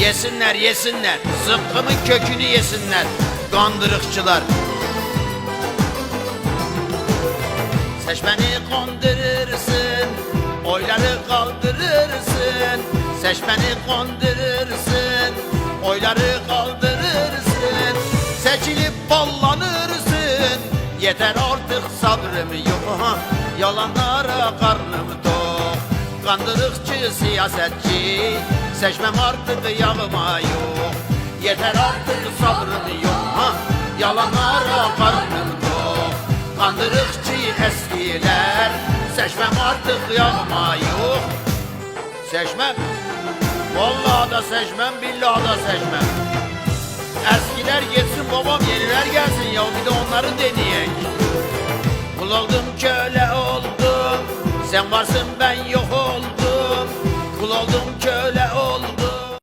Yesinler yesinler. Zıkkımın kökünü yesinler. Kandırıkçılar. Seçmeni kandırırsın, oyları kaldırırsın. Seçmeni kandırırsın, oyları kaldırırsın. Seçilip ballanırsın, yeter artık sabrım yok. Yalanlara karnım tok, kandırıkçı siyasetçi. Seçmem artık yağma yok, yeter artık sabrım yok. Ha, Yalanlara karnım tok. Kandırıkçı eskiler. Seçmem artık yağma yok. Seçmem. Vallahi da seçmem billahi da seçmem. Eskiler gitsin babam yeniler gelsin. Ya bir de onları deneyek. Kul köle oldum. Sen varsın ben yok oldum Oldum köle oldum